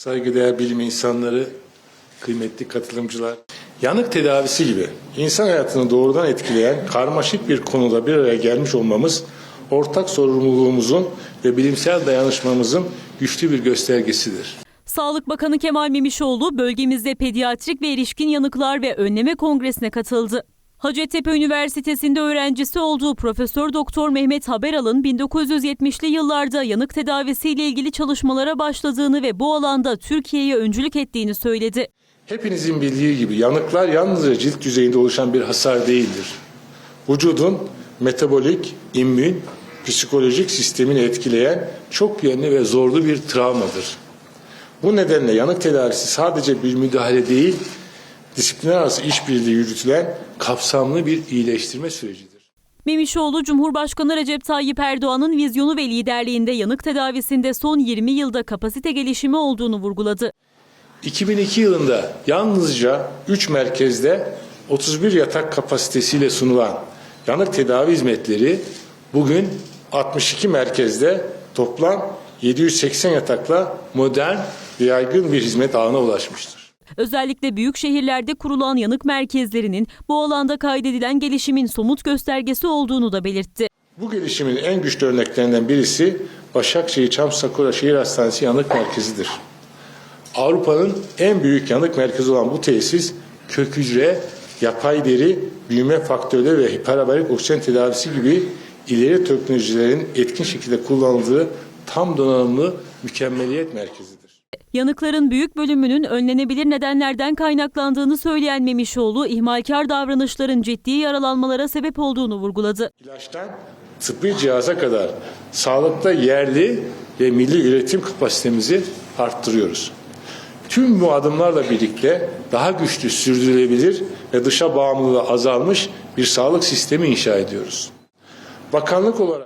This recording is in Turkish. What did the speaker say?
Saygıdeğer bilim insanları, kıymetli katılımcılar. Yanık tedavisi gibi insan hayatını doğrudan etkileyen karmaşık bir konuda bir araya gelmiş olmamız ortak sorumluluğumuzun ve bilimsel dayanışmamızın güçlü bir göstergesidir. Sağlık Bakanı Kemal Memişoğlu bölgemizde pediatrik ve erişkin yanıklar ve önleme kongresine katıldı. Hacettepe Üniversitesi'nde öğrencisi olduğu Profesör Doktor Mehmet Haberal'ın 1970'li yıllarda yanık tedavisiyle ilgili çalışmalara başladığını ve bu alanda Türkiye'ye öncülük ettiğini söyledi. Hepinizin bildiği gibi yanıklar yalnızca cilt yüzeyinde oluşan bir hasar değildir. Vücudun metabolik, immün, psikolojik sistemini etkileyen çok yönlü ve zorlu bir travmadır. Bu nedenle yanık tedavisi sadece bir müdahale değil, disiplinler arası işbirliği yürütülen kapsamlı bir iyileştirme sürecidir. Memişoğlu, Cumhurbaşkanı Recep Tayyip Erdoğan'ın vizyonu ve liderliğinde yanık tedavisinde son 20 yılda kapasite gelişimi olduğunu vurguladı. 2002 yılında yalnızca 3 merkezde 31 yatak kapasitesiyle sunulan yanık tedavi hizmetleri bugün 62 merkezde toplam 780 yatakla modern ve yaygın bir hizmet ağına ulaşmıştır. Özellikle büyük şehirlerde kurulan yanık merkezlerinin bu alanda kaydedilen gelişimin somut göstergesi olduğunu da belirtti. Bu gelişimin en güçlü örneklerinden birisi Başakşehir Çam Sakura Şehir Hastanesi Yanık Merkezi'dir. Avrupa'nın en büyük yanık merkezi olan bu tesis kök hücre, yapay deri, büyüme faktörleri ve hiperbaric oksijen tedavisi gibi ileri teknolojilerin etkin şekilde kullanıldığı tam donanımlı mükemmeliyet merkezidir. Yanıkların büyük bölümünün önlenebilir nedenlerden kaynaklandığını söyleyen Memişoğlu, ihmalkar davranışların ciddi yaralanmalara sebep olduğunu vurguladı. İlaçtan tıbbi cihaza kadar sağlıkta yerli ve milli üretim kapasitemizi arttırıyoruz. Tüm bu adımlarla birlikte daha güçlü, sürdürülebilir ve dışa bağımlılığı azalmış bir sağlık sistemi inşa ediyoruz. Bakanlık olarak